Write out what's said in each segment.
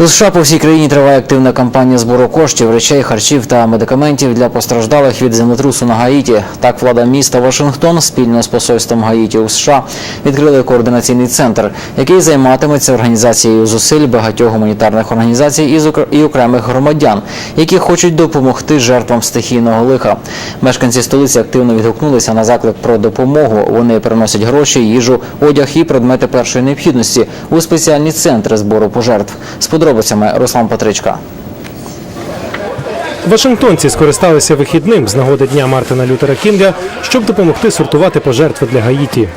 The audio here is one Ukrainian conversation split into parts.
У США по всій країні триває активна кампанія збору коштів, речей, харчів та медикаментів для постраждалих від землетрусу на Гаїті. Так, влада міста Вашингтон спільно з посольством Гаїті у США відкрили координаційний центр, який займатиметься організацією зусиль багатьох гуманітарних організацій і окремих громадян, які хочуть допомогти жертвам стихійного лиха. Мешканці столиці активно відгукнулися на заклик про допомогу. Вони приносять гроші, їжу, одяг і предмети першої необхідності у спеціальні центри збору пожертв. З подробицями Руслан Патричка. Вашингтонці скористалися вихідним з нагоди дня Мартина Лютера Кінга, щоб допомогти сортувати пожертви для Гаїті.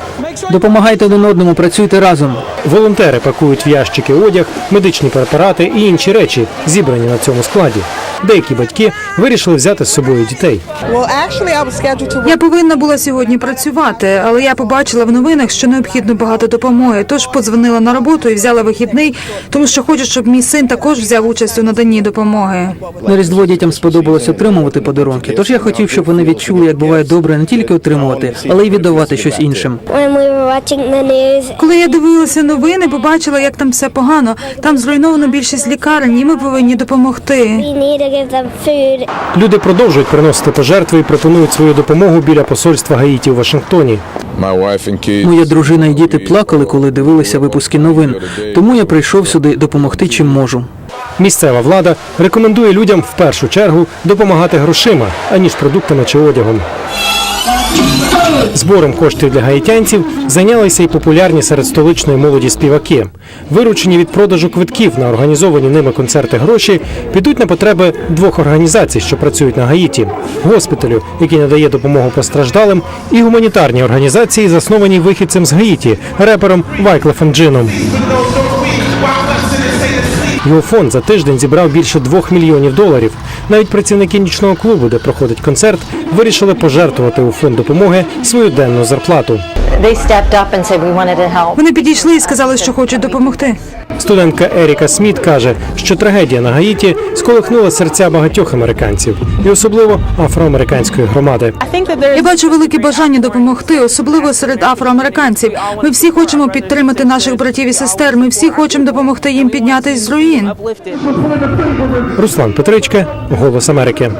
Допомагайте один одному, працюйте разом. Волонтери пакують в ящики одяг, медичні препарати і інші речі, зібрані на цьому складі. Деякі батьки вирішили взяти з собою дітей. Я повинна була сьогодні працювати, але я побачила в новинах, що необхідно багато допомоги. Тож подзвонила на роботу і взяла вихідний, тому що хочу, щоб мій син також взяв участь у наданні допомоги. На різдво дітям сподобалось отримувати подарунки. Тож я хотів, щоб вони відчули, як буває добре не тільки отримувати, але й віддавати щось іншим. Коли я дивилася новини, побачила, як там все погано. Там зруйновано більшість лікарень, і ми повинні допомогти. Люди продовжують приносити пожертви і пропонують свою допомогу біля посольства Гаїті у Вашингтоні. My wife and kids. Моя дружина і діти плакали, коли дивилися випуски новин. Тому я прийшов сюди допомогти, чим можу. Місцева влада рекомендує людям в першу чергу допомагати грошима, аніж продуктами чи одягом. Збором коштів для гаїтянців зайнялися і популярні серед столичної молоді співаки. Виручені від продажу квитків на організовані ними концерти гроші підуть на потреби двох організацій, що працюють на Гаїті: госпіталю, який надає допомогу постраждалим, і гуманітарній організації, заснованій вихідцем з Гаїті, репером Вайклефом Джином. Його фонд за тиждень зібрав більше двох мільйонів доларів. Навіть працівники нічного клубу, де проходить концерт, вирішили пожертвувати у фонд допомоги свою денну зарплату. They stepped up and said we wanted to help. Вони підійшли і сказали, що хочуть допомогти. Студентка Еріка Сміт каже, що трагедія на Гаїті сколихнула серця багатьох американців, і особливо афроамериканської громади. Я бачу велике бажання допомогти, особливо серед афроамериканців. Ми всі хочемо підтримати наших братів і сестер. Ми всі хочемо допомогти їм піднятись з руїн. Руслан Петричка, Голос Америки.